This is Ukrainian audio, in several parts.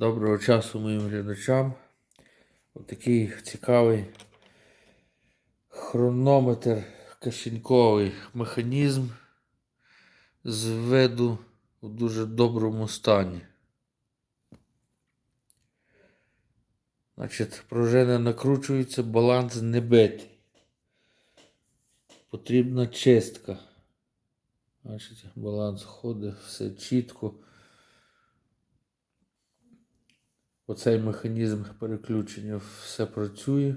Доброго часу моїм глядачам. Отакий цікавий хронометр кишеньковий механізм з виду у дуже доброму стані. Значить, пружини накручуються, баланс не битий. Потрібна чистка. Значить, баланс ходить, все чітко. Оцей механізм переключення все працює.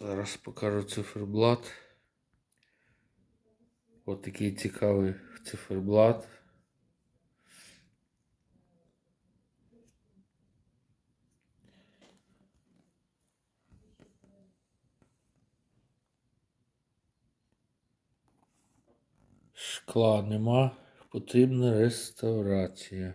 Зараз покажу циферблат. Ось такий цікавий циферблат. Шкла нема, потрібна реставрація.